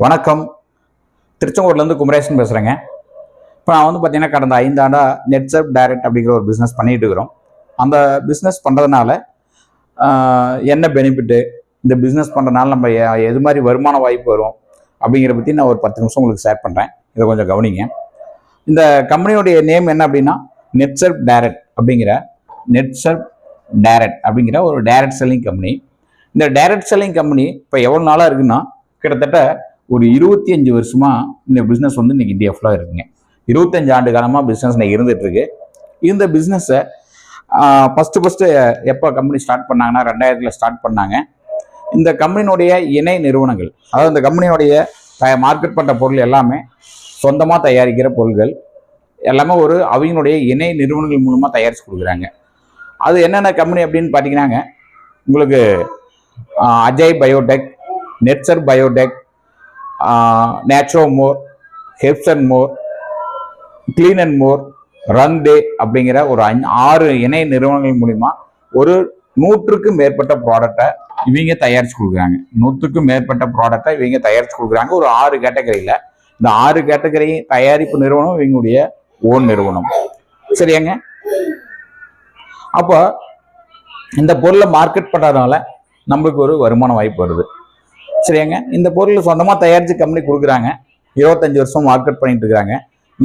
வணக்கம். திருச்செங்கோட்லேருந்து குமரேசன் பேசுகிறேங்க இப்போ நான் வந்து பார்த்தீங்கன்னா கடந்த ஐந்தாண்டாக நெட்சர்ப் டைரக்ட் அப்படிங்கிற ஒரு பிஸ்னஸ் பண்ணிகிட்டு இருக்கிறோம். அந்த பிஸ்னஸ் பண்ணுறதுனால என்ன பெனிஃபிட்டு இந்த பிஸ்னஸ் பண்ணுறதுனால நம்ம எது மாதிரி வருமான வாய்ப்பு வரும்? அப்படிங்கிற பற்றி நான் ஒரு பத்து நிமிஷம் உங்களுக்கு ஷேர் பண்ணுறேன் இதை கொஞ்சம் கவனிங்க. இந்த கம்பெனியோடைய நேம் என்ன அப்படின்னா நெட்சர்ப் டைரக்ட் அப்படிங்கிற நெட்சர்ப் டைரக்ட் அப்படிங்கிற ஒரு டைரக்ட் செல்லிங் கம்பெனி இந்த டைரக்ட் செல்லிங் கம்பெனி இப்போ எவ்வளோ நாளாக இருக்குன்னா கிட்டத்தட்ட ஒரு இருபத்தி அஞ்சு வருஷமா இந்த பிஸ்னஸ் வந்து இன்னைக்கு இந்தியா ஃபுல்லாக இருக்குங்க. இருபத்தஞ்சு ஆண்டு காலமாக பிஸ்னஸ் இன்னைக்கு இருந்துட்டு இருக்கு இந்த பிஸ்னஸை ஃபஸ்ட்டு ஃபஸ்ட்டு எப்போ கம்பெனி ஸ்டார்ட் பண்ணாங்கன்னா ரெண்டாயிரத்தில் ஸ்டார்ட் பண்ணாங்க. இந்த கம்பெனியினுடைய இணை நிறுவனங்கள் அதாவது இந்த கம்பெனியோடைய மார்க்கெட் பண்ணுற பொருள் எல்லாமே சொந்தமாக தயாரிக்கிற பொருள்கள் எல்லாமே ஒரு அவங்களுடைய இணை நிறுவனங்கள் மூலமாக தயாரித்து கொடுக்குறாங்க. அது என்னென்ன கம்பெனி அப்படின்னு பார்த்தீங்கன்னாங்க உங்களுக்கு Ajay biotech Netsurf biotech Naturo more ஹெப்சன் more clean and more run day அப்படிங்கிற ஒரு ஆறு இணை நிறுவனங்கள் மூலிமா ஒரு நூற்றுக்கும் மேற்பட்ட ப்ராடக்டை இவங்க தயாரித்து கொடுக்குறாங்க. நூற்றுக்கும் மேற்பட்ட ப்ராடக்டை இவங்க தயாரித்து கொடுக்குறாங்க. ஒரு ஆறு கேட்டகரியில் இந்த ஆறு கேட்டகரி தயாரிப்பு நிறுவனம் இவங்களுடைய ஓன் நிறுவனம். சரியாங்க? அப்போ இந்த பொருளை மார்க்கெட் பண்ணுறதுனால நம்மளுக்கு ஒரு வருமான வாய்ப்பு வருது. சரியாங்க? இந்த பொருள் சொந்தமாக தயாரித்து கம்பெனி கொடுக்குறாங்க. இருபத்தஞ்சி வருஷம் மார்க்கெட் பண்ணிட்டு இருக்கிறாங்க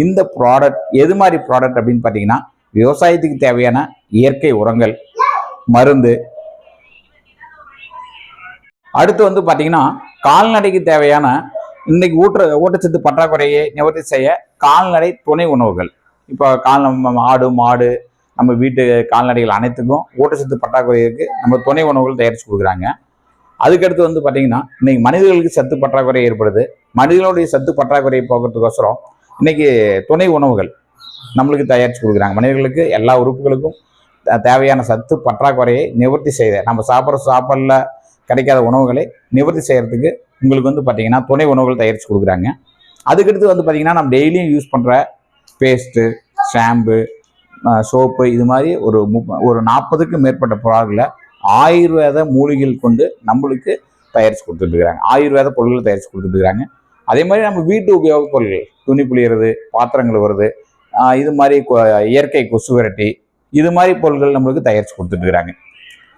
இந்த ப்ராடக்ட் எது மாதிரி ப்ராடக்ட் அப்படின்னு பார்த்தீங்கன்னா விவசாயத்துக்கு தேவையான இயற்கை உரங்கள் மருந்து. அடுத்து வந்து பார்த்தீங்கன்னா கால்நடைக்கு தேவையான இன்னைக்கு ஊட்ட ஊட்டச்சத்து பற்றாக்குறையை நிவர்த்தி செய்ய கால்நடை துணை உணவுகள். இப்போ கால் ஆடு மாடு நம்ம வீட்டு கால்நடைகள் அனைத்துக்கும் ஊட்டச்சத்து பற்றாக்குறைக்கு நம்ம துணை உணவுகள் தயாரித்து கொடுக்குறாங்க. அதுக்கடுத்து வந்து பார்த்தீங்கன்னா இன்னைக்கு மனிதர்களுக்கு சத்து பற்றாக்குறை ஏற்படுது. மனிதர்களுடைய சத்து பற்றாக்குறையை போக்குறதுக்கோசரம் இன்னைக்கு துணை உணவுகள் நம்மளுக்கு தயாரித்து கொடுக்குறாங்க. மனிதர்களுக்கு எல்லா உறுப்புகளுக்கும் தே- தேவையான சத்து பற்றாக்குறையை நிவர்த்தி செய்த நம்ம சாப்பிட்ற சாப்பாடில் கிடைக்காத உணவுகளை நிவர்த்தி செய்கிறதுக்கு உங்களுக்கு வந்து பார்த்தீங்கன்னா துணை உணவுகள் தயாரித்து கொடுக்குறாங்க. அதுக்கடுத்து வந்து பார்த்தீங்கன்னா நம்ம டெய்லியும் யூஸ் பண்ணுற பேஸ்ட்டு ஷாம்பு சோப்பு இது மாதிரி ஒரு மு ஒரு நாற்பதுக்கும் மேற்பட்ட ப்ராடக்டில் ஆயுர்வேத மூலிகைகள் கொண்டு நம்மளுக்கு தயாரித்து கொடுத்துட்ருக்குறாங்க ஆயுர்வேத பொருட்கள் தயாரித்து கொடுத்துட்ருக்குறாங்க அதே மாதிரி நம்ம வீட்டு உபயோகப் பொருட்கள் துணி புளியறது பாத்திரங்கள் வருது. இது மாதிரி கொ- இயற்கை கொசு விரட்டி இது மாதிரி பொருட்கள் நம்மளுக்கு தயாரித்து கொடுத்துட்ருக்குறாங்க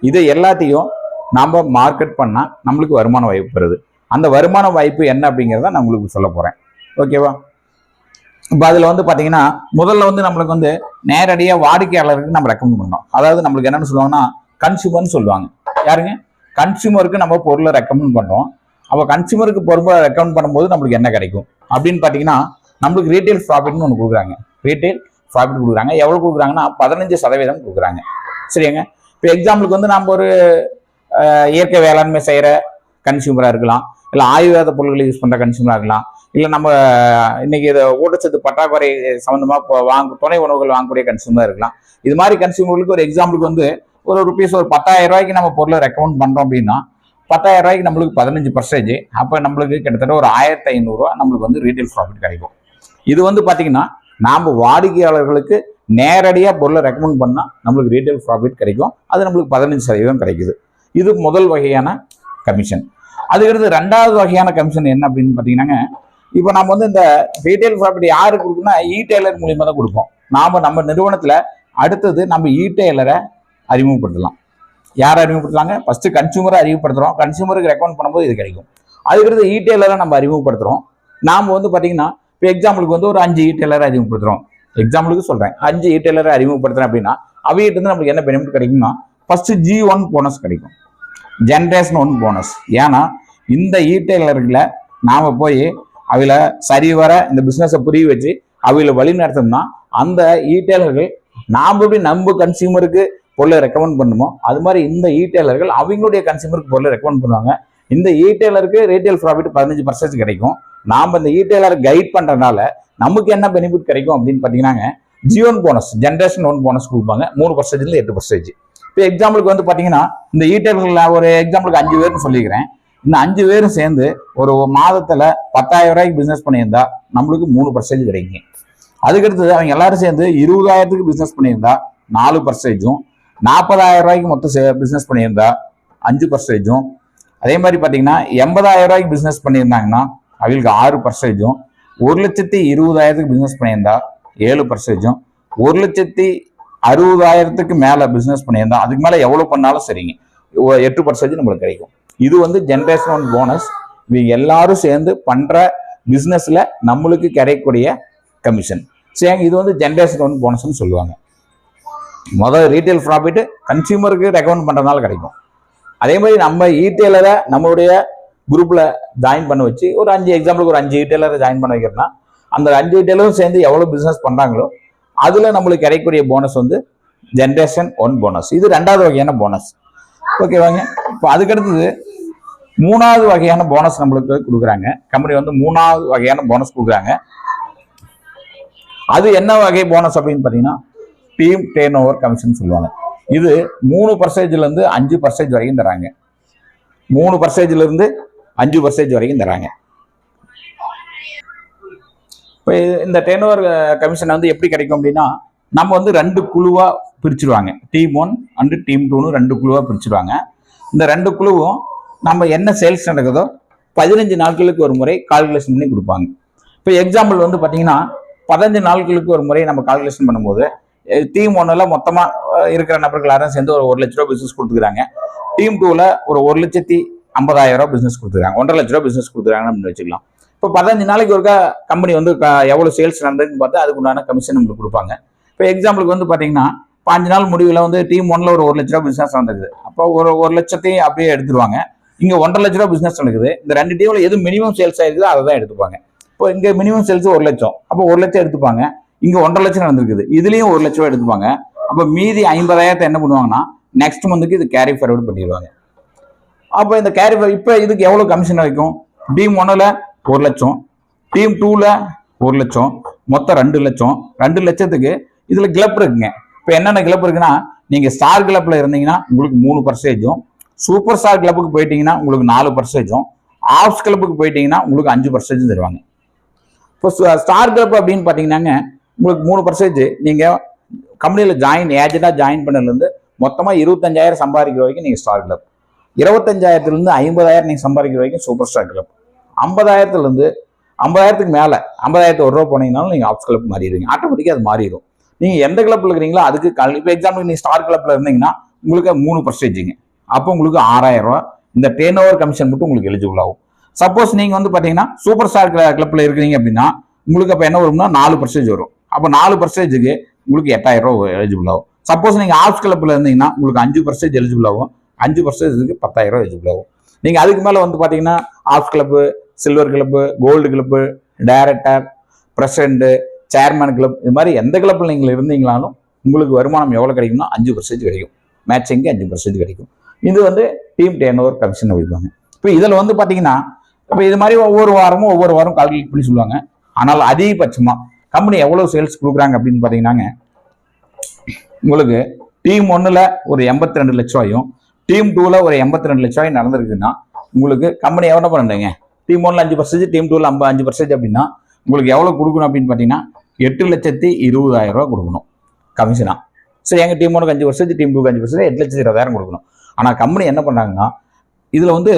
இது எல்லாத்தையும் நாம் மார்க்கெட் பண்ணால் நம்மளுக்கு வருமான வாய்ப்பு வருது. அந்த வருமான வாய்ப்பு என்ன அப்படிங்கிறத நான் உங்களுக்கு சொல்ல போகிறேன் ஓகேவா இப்போ அதில் வந்து பார்த்தீங்கன்னா முதல்ல வந்து நம்மளுக்கு வந்து நேரடியாக வாடிக்கையாளருக்கு நம்ம ரெக்கமெண்ட் பண்ணோம் அதாவது நம்மளுக்கு என்னென்னு சொல்லுவாங்கன்னா கன்சியூமர்னு சொல்லுவாங்க. யாருங்க? கன்சியூமருக்கு நம்ம பொருளை ரெக்கமெண்ட் பண்ணுறோம் அப்போ கன்சியூமருக்கு பொருளை ரெக்கமெண்ட் பண்ணும்போது நம்மளுக்கு என்ன கிடைக்கும்? அப்படின்னு பார்த்தீங்கன்னா நம்மளுக்கு ரீட்டைல் ப்ராஃபிட்னு ஒன்று கொடுக்குறாங்க. ரீட்டைல் ப்ராஃபிட் கொடுக்குறாங்க. எவ்வளோ கொடுக்குறாங்கன்னா பதினஞ்சு சதவீதம் கொடுக்குறாங்க. சரியாங்க இப்போ எக்ஸாம்பிளுக்கு வந்து நம்ம ஒரு இயற்கை வேளாண்மை செய்கிற கன்சியூமராக இருக்கலாம். இல்லை ஆயுர்வேத பொருட்களை யூஸ் பண்ணுற கன்சியூமராக இருக்கலாம். இல்லை நம்ம இன்னைக்கு இதை ஊட்டச்சத்து பற்றாக்குறை சம்மந்தமாக இப்போ வாங்க துணை உணவுகள் வாங்கக்கூடிய கன்சியூமராக இருக்கலாம். இது மாதிரி கன்சியூமர்களுக்கு ஒரு எக்ஸாம்பிளுக்கு வந்து ஒரு ருபீஸ் ஒரு பத்தாயிரம் ரூபாய்க்கு நம்ம பொருளை ரெக்கமெண்ட் பண்ணுறோம் அப்படின்னா பத்தாயிரம் ரூபாய்க்கு நம்மளுக்கு பதினஞ்சு பர்சன்டேஜ் அப்போ நம்மளுக்கு கிட்டத்தட்ட ஒரு ஆயிரத்தி ஐநூறுரூவா நம்மளுக்கு வந்து ரீட்டைல் ப்ராஃபிட் கிடைக்கும். இது வந்து பார்த்தீங்கன்னா நாம் வாடிக்கையாளர்களுக்கு நேரடியாக பொருளை ரெக்கமெண்ட் பண்ணால் நம்மளுக்கு ரீட்டைல் ப்ராஃபிட் கிடைக்கும். அது நம்மளுக்கு பதினஞ்சு சதவீதம் கிடைக்குது. இது முதல் வகையான கமிஷன் அதுக்கடுத்து ரெண்டாவது வகையான கமிஷன் என்ன அப்படின்னு பார்த்தீங்கன்னாங்க இப்போ நம்ம வந்து இந்த ரீட்டைல் ப்ராஃபிட் யாருக்கு கொடுக்குன்னா இ டெய்லர் மூலியமாக தான் கொடுப்போம். நாம் நம்ம நிறுவனத்தில் அடுத்தது நம்ம இ டெய்லரை அறிமுகப்படுத்தலாம். யார் அறிமுகப்படுத்தலாங்க ஃபஸ்ட்டு கன்சூமரை அறிமுகப்படுத்துகிறோம் கன்சூமருக்கு ரெக்கமெண்ட் பண்ணும்போது இது கிடைக்கும். அதுக்கடுத்து இ நம்ம அறிமுகப்படுத்துகிறோம் நாம் வந்து பார்த்தீங்கன்னா இப்போ எக்ஸாம்பிளுக்கு வந்து ஒரு அஞ்சு இ அறிமுகப்படுத்துகிறோம் எக்ஸாம்பிளுக்கு சொல்கிறேன் அஞ்சு இ அறிமுகப்படுத்துகிறேன் அப்படின்னா அவைகிட்ட இருந்து நமக்கு என்ன பெனிஃபிட் கிடைக்கும்னா ஃபஸ்ட்டு ஜி ஒன் போனஸ் கிடைக்கும். ஜென்ரேஷன் ஒன் போனஸ் ஏன்னா இந்த ஈடெய்லர்களை நாம் போய் அவளை சரிவர இந்த பிஸ்னஸை புரிய வச்சு அவளை வழி நடத்தோம்னா அந்த இ நாம் எப்படி நம்ம கன்சியூமருக்கு பொருளை ரெக்கமெண்ட் பண்ணுமோ அது மாதிரி இந்த இ டெய்லர்கள் அவங்களுடைய கன்சியூமருக்கு பொருளை ரெக்கமெண்ட் பண்ணுவாங்க. இந்த இ டெய்லருக்கு ரீட்டைல் ப்ராஃபிட் பதினஞ்சு பர்சன்ட் கிடைக்கும். நாம் இந்த இ டெய்லரை கைட் பண்ணுறதுனால நமக்கு என்ன பெனிஃபிட் கிடைக்கும் அப்படின்னு பார்த்தீங்கன்னா G one bonus generation one bonus கொடுப்பாங்க. மூணு பர்சன்டேஜ்ல எட்டு பர்சன்டேஜ் இப்போ எக்ஸாம்பிளுக்கு வந்து பார்த்தீங்கன்னா இந்த இ ஒரு எக்ஸாம்பிளுக்கு அஞ்சு பேர்னு சொல்லிக்கிறேன். இந்த அஞ்சு பேரும் சேர்ந்து ஒரு மாதத்தில் பத்தாயிரம் ரூபாய்க்கு பிஸ்னஸ் பண்ணியிருந்தா நம்மளுக்கு மூணு பர்சன்டேஜ் கிடைக்குங்க அதுக்கடுத்தது அவங்க எல்லாரும் சேர்ந்து இருபதாயிரத்துக்கு பிஸ்னஸ் பண்ணியிருந்தா நாலு பர்சன்டேஜும் நாற்பதாயிரம் ரூபாய்க்கு மொத்தம் பிஸ்னஸ் பண்ணியிருந்தா அஞ்சு பர்சன்டேஜும் அதே மாதிரி பார்த்தீங்கன்னா எண்பதாயிரம் ரூபாய்க்கு பிஸ்னஸ் பண்ணியிருந்தாங்கன்னா அவங்களுக்கு ஆறு பர்சன்டேஜும் ஒரு லட்சத்தி இருபதாயிரத்துக்கு பிஸ்னஸ் பண்ணியிருந்தா ஏழு பர்சன்டேஜும் ஒரு லட்சத்தி அறுபதாயிரத்துக்கு மேலே பிஸ்னஸ் பண்ணியிருந்தா அதுக்கு மேலே எவ்வளோ பண்ணாலும் சரிங்க. எட்டு பர்சன்டேஜ் நம்மளுக்கு கிடைக்கும். இது வந்து ஜென்ரேஷன் ஒன் போனஸ் இவங்க எல்லாரும் சேர்ந்து பண்ணுற பிஸ்னஸில் நம்மளுக்கு கிடைக்கக்கூடிய கமிஷன் சரி இது வந்து ஜென்ரேஷன் ஒன் போனஸ்னு சொல்லுவாங்க. முதல் ரீட்டைல் ப்ராஃபிட் கன்சியூமருக்கு ரெக்கமெண்ட் பண்ணுறதுனால கிடைக்கும். அதே மாதிரி நம்ம ஈட்டெயிலரை நம்மளுடைய குரூப்பில் ஜாயின் பண்ண வச்சு ஒரு அஞ்சு எக்ஸாம்பிளுக்கு ஒரு அஞ்சு ஈட்டெயிலரை ஜாயின் பண்ண வைக்கிறோம்னா அந்த அஞ்சு ஈட்டெயிலரும் சேர்ந்து எவ்வளோ பிஸ்னஸ் பண்ணுறாங்களோ அதில் நம்மளுக்கு கிடைக்கக்கூடிய போனஸ் வந்து ஜென்ரேஷன் ஒன் போனஸ் இது ரெண்டாவது வகையான போனஸ் ஓகேவாங்க இப்போ அதுக்கடுத்தது மூணாவது வகையான போனஸ் நம்மளுக்கு கொடுக்குறாங்க. கம்பெனி வந்து மூணாவது வகையான போனஸ் கொடுக்குறாங்க. அது என்ன வகை போனஸ் அப்படின்னு பார்த்தீங்கன்னா டீம் டேன் ஓவர் கமிஷன் சொல்லுவாங்க. இது மூணு பர்சன்டேஜ்லேருந்து அஞ்சு பர்சன்டேஜ் வரைக்கும் தராங்க. மூணு பர்சன்டேஜ்லேருந்து அஞ்சு பர்சன்டேஜ் வரைக்கும் தராங்க. இப்போ இந்த டேன் ஓவர் கமிஷன் வந்து எப்படி கிடைக்கும் அப்படின்னா நம்ம வந்து ரெண்டு குழுவாக பிரிச்சிருவாங்க. டீம் ஒன் அண்டு டீம் டூன்னு ரெண்டு குழுவாக பிரிச்சுருவாங்க. இந்த ரெண்டு குழுவும் நம்ம என்ன சேல்ஸ் நடக்குதோ பதினஞ்சு நாட்களுக்கு ஒரு முறை கால்குலேஷன் பண்ணி கொடுப்பாங்க. இப்போ எக்ஸாம்பிள் வந்து பார்த்தீங்கன்னா பதினஞ்சு நாட்களுக்கு ஒரு முறை நம்ம கால்குலேஷன் பண்ணும்போது டீம் ஒன்றில் மொத்தமாக இருக்கிற நபர்கள் எல்லாரும் சேர்ந்து ஒரு ஒரு லட்ச ரூபா பிஸ்னஸ் கொடுத்துக்கிறாங்க டீம் டூவில் ஒரு ஒரு லட்சத்தி ஐம்பதாயிரம் ரூபா பிஸ்னஸ் கொடுத்துருக்காங்க. ஒன்றரை லட்ச ரூபா பிஸ்னஸ் கொடுத்துருக்காங்கன்னு அப்படின்னு வச்சுக்கலாம். இப்போ பதினஞ்சு நாளைக்கு ஒருக்கா கம்பெனி வந்து எவ்வளோ சேல்ஸ் நடந்ததுன்னு பார்த்து அதுக்குண்டான கமிஷன் நம்மளுக்கு கொடுப்பாங்க. இப்போ எக்ஸாம்பிளுக்கு வந்து பார்த்தீங்கன்னா பாஞ்சு நாள் முடிவில் வந்து டீம் ஒன்ல ஒரு ஒரு லட்ச ரூபா பிஸ்னஸ் நடந்தது அப்போ ஒரு ஒரு லட்சத்தையும் அப்படியே எடுத்துருவாங்க. இங்கே ஒன்றரை லட்ச ரூபா பிஸ்னஸ் நடக்குது. இந்த ரெண்டு டீமில் எது மினிமம் சேல்ஸ் ஆயிருக்குதோ அதை தான் எடுத்துப்பாங்க. இப்போ இங்கே மினிமம் சேல்ஸ் ஒரு லட்சம். அப்போ ஒரு லட்சம் எடுத்துப்பாங்க. இங்க ஒன்றரை லட்சம் நடந்திருக்குது. இதுலயும் ஒரு லட்சம் ரூபாய் எடுத்துப்பாங்க. அப்ப மீதி ஐம்பதாயிரத்தை என்ன பண்ணுவாங்கன்னா நெக்ஸ்ட் மந்த்துக்கு இது கேரி ஃபார்வர்ட் பண்ணிடுவாங்க. அப்போ இந்த கேரி இப்போ இதுக்கு எவ்வளவு கமிஷன் வைக்கும் டீம் ஒன்னில் ஒரு லட்சம். டீம் டூவில் ஒரு லட்சம். மொத்தம் ரெண்டு லட்சம். ரெண்டு லட்சத்துக்கு இதுல கிளப் இருக்குங்க. இப்போ என்னென்ன கிளப் இருக்குன்னா நீங்க ஸ்டார் கிளப்ல இருந்தீங்கன்னா உங்களுக்கு மூணு பர்சன்டேஜும் சூப்பர் ஸ்டார் கிளப்புக்கு போயிட்டீங்கன்னா உங்களுக்கு நாலு பர்சன்டேஜும் ஆப்ஸ் கிளப்புக்கு போயிட்டீங்கன்னா உங்களுக்கு அஞ்சு பர்சன்டேஜும் தருவாங்க. இப்போ ஸ்டார் கிளப் அப்படின்னு பார்த்தீங்கன்னாங்க உங்களுக்கு மூணு பர்சன்டேஜ் நீங்கள் கம்பெனியில் ஜாயின் ஏஜெண்டாக ஜாயின் பண்ணதுலேருந்து மொத்தமாக இருபத்தஞ்சாயிரம் சம்பாதிக்கிற வரைக்கும் நீங்கள் ஸ்டார் கிளப் இருபத்தஞ்சாயிரத்துலேருந்து ஐம்பதாயிரம் நீங்கள் சம்பாதிக்கிற வரைக்கும் சூப்பர் ஸ்டார் கிளப் ஐம்பதாயிரத்துலேருந்து ஐம்பதாயிரத்துக்கு மேலே ஐம்பதாயிரத்து ஒரு ரூபா போனீங்கனாலும் நீங்கள் ஆப்ஸ் கிளப் மாறிடுவீங்க. ஆட்டோமேட்டிக்காக அது மாறிடும். நீங்கள் எந்த கிளப்பில் இருக்கிறீங்களோ அதுக்கு கல் இப்போ எக்ஸாம்பிள் நீங்கள் ஸ்டார் கிளப்பில் இருந்தீங்கன்னா உங்களுக்கு மூணு பர்சன்டேஜுங்க அப்போ உங்களுக்கு ஆறாயிரம் ரூபா. இந்த டேன் ஓவர் கமிஷன் மட்டும் உங்களுக்கு எலிஜிபிள் ஆகும். சப்போஸ் நீங்கள் வந்து பார்த்தீங்கன்னா சூப்பர் ஸ்டார் கிளப்பில் இருக்கிறீங்க அப்படின்னா உங்களுக்கு அப்போ என்ன வரும்னா நாலு பர்சன்டேஜ் வரும். அப்போ நாலு பர்சன்டேஜுக்கு உங்களுக்கு எட்டாயிரம் ரூபா எலிஜிபிள் ஆகும். சப்போஸ் நீங்கள் ஆர்ட்ஸ் கிளப்பில் இருந்தீங்கன்னா உங்களுக்கு அஞ்சு பர்சன்டேஜ் எலிஜிபிள் ஆகும். அஞ்சு பர்சன்டேஜுக்கு பத்தாயிரம் ரூபா எலிஜிபிள் ஆகும். நீங்கள் அதுக்கு மேலே வந்து பார்த்தீங்கன்னா arts club silver club gold club director president chairman club இது மாதிரி எந்த கிளப்பில் நீங்கள் இருந்தீங்களாலும் உங்களுக்கு வருமானம் எவ்வளோ கிடைக்கும்னா அஞ்சு பர்சன்டேஜ் கிடைக்கும். மேட்சிங்க்கு அஞ்சு பர்சன்டேஜ் கிடைக்கும். இது வந்து டீம் டேன் ஓவர் கமிஷன் வைப்பாங்க இப்போ இதில் வந்து பார்த்தீங்கன்னா இப்போ இது மாதிரி ஒவ்வொரு வாரமும் ஒவ்வொரு வாரம் கால்குலேட் பண்ணி சொல்லுவாங்க. ஆனால் அதிகபட்சமாக கம்பெனி எவ்வளோ சேல்ஸ் கொடுக்குறாங்க அப்படின்னு பார்த்தீங்கன்னாங்க. உங்களுக்கு டீம் ஒன்றில் ஒரு எண்பத்தி ரெண்டு லட்ச ரூபாயும் டீம் டூவில் ஒரு எண்பத்தி ரெண்டு லட்ச ரூபாயும் நடந்திருக்குன்னா உங்களுக்கு கம்பெனி எவ்வளோ பண்ணுறீங்க டீம் ஒன்றில் அஞ்சு பர்சன்டேஜ் டீம் டூவில் ஐம்பது அஞ்சு பர்சன்டேஜ் அப்படின்னா உங்களுக்கு எவ்வளோ கொடுக்கணும் அப்படின்னு பார்த்தீங்கன்னா எட்டு லட்சத்தி இருபதாயிரம் ரூபா கொடுக்கணும். கமிஷனா சரி எங்கள் டீம் ஒன்றுக்கு அஞ்சு பர்சன்டேஜ் டீம் டூக்கு அஞ்சு பர்சன்டேஜ் எட்டு லட்சத்தி இருபதாயிரம் கொடுக்கணும். ஆனால் கம்பெனி என்ன பண்ணாங்கன்னா இதில் வந்து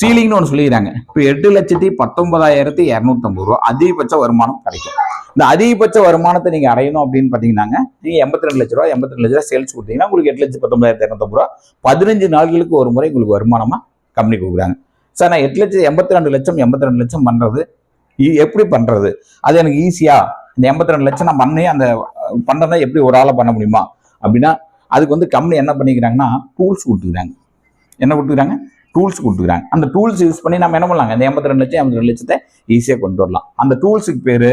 சீலிங்னு ஒன்று சொல்லிக்கிறாங்க. இப்போ எட்டு லட்சத்தி பத்தொன்பதாயிரத்தி இரநூத்தம்பது ரூபா அதிகபட்ச வருமானம் கிடைக்கும். இந்த அதிகபட்ச வருமானத்தை நீங்கள் அடையணும் அப்படின்னு பார்த்தீங்கன்னாங்க நீங்கள் எண்பத்தி ரெண்டு லட்ச ரூபா எண்பத்தி ரெண்டு லட்ச ரூபா சேல்ஸ் கொடுத்தீங்கன்னா உங்களுக்கு எட்டு லட்சத்தி பத்தொன்பதாயிரத்தி இரநூத்தம்பது ரூபா. பதினஞ்சு நாட்களுக்கு ஒரு முறை உங்களுக்கு வருமானமாக கம்பெனி கொடுக்குறாங்க. சார் நான் எட்டு லட்சம் எண்பத்தி ரெண்டு லட்சம் எண்பத்தி ரெண்டு லட்சம் பண்ணுறது எப்படி பண்ணுறது அது எனக்கு ஈஸியா இந்த எண்பத்தி ரெண்டு லட்சம் நான் பண்ணி அந்த பண்ணுறதை எப்படி ஒரு ஆளை பண்ண முடியுமா? அப்படின்னா அதுக்கு வந்து கம்பெனி என்ன பண்ணிக்கிறாங்கன்னா டூல்ஸ் கொடுத்துக்கிறாங்க. என்ன கொடுத்துக்கிறாங்க? டூல்ஸ் கொடுத்துக்கிறாங்க. அந்த டூல்ஸ் யூஸ் பண்ணி நம்ம என்ன பண்ணலாங்க? இந்த எண்பத்தி ரெண்டு லட்சம் எண்பத்தி ரெண்டு லட்சத்தை ஈஸியாக கொண்டு வரலாம். அந்த டூல்ஸுக்கு பேர்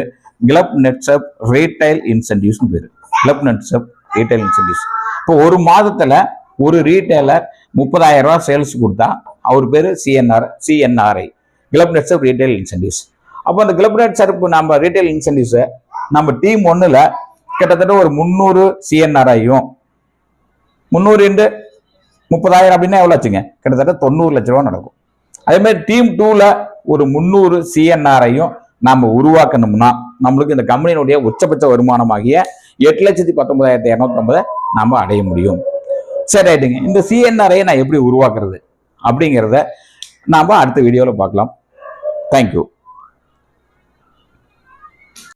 கிளப் நெட்ஸப் ரீட்டைல் இன்சென்டிவ்ஸ்னு பேர். Club Netsurf retail incentives. இப்போ ஒரு மாதத்தில் ஒரு ரீட்டைலர் முப்பதாயிரம் ரூபா சேல்ஸ் கொடுத்தா அவர் பேர் CNR CNRI club நெட்ஸப் retail incentives. அப்போ அந்த கிளப் நெட்ஸப் நம்ம ரீட்டைல் இன்சென்டிவ்ஸை நம்ம டீம் ஒன்றில் கிட்டத்தட்ட ஒரு முந்நூறு சிஎன்ஆர்ஐயும் முந்நூறு இன்று முப்பதாயிரம் அப்படின்னா எவ்வளோ ஆச்சுங்க? கிட்டத்தட்ட தொண்ணூறு லட்ச ரூபா நடக்கும். அதே மாதிரி டீம் டூவில் ஒரு முந்நூறு சிஎன்ஆரையும் நாம் உருவாக்கணும்னா நம்மளுக்கு இந்த கம்பெனியினுடைய உச்சபட்ச வருமானமாகிய எட்டு லட்சத்தி பத்தொன்பதாயிரத்தி இரநூத்தொம்பதை நம்ம அடைய முடியும். சரி ரைட்டுங்க இந்த சிஎன்ஆரை நான் எப்படி உருவாக்குறது அப்படிங்கிறத நாம் அடுத்த வீடியோவில் பார்க்கலாம். தேங்க்யூ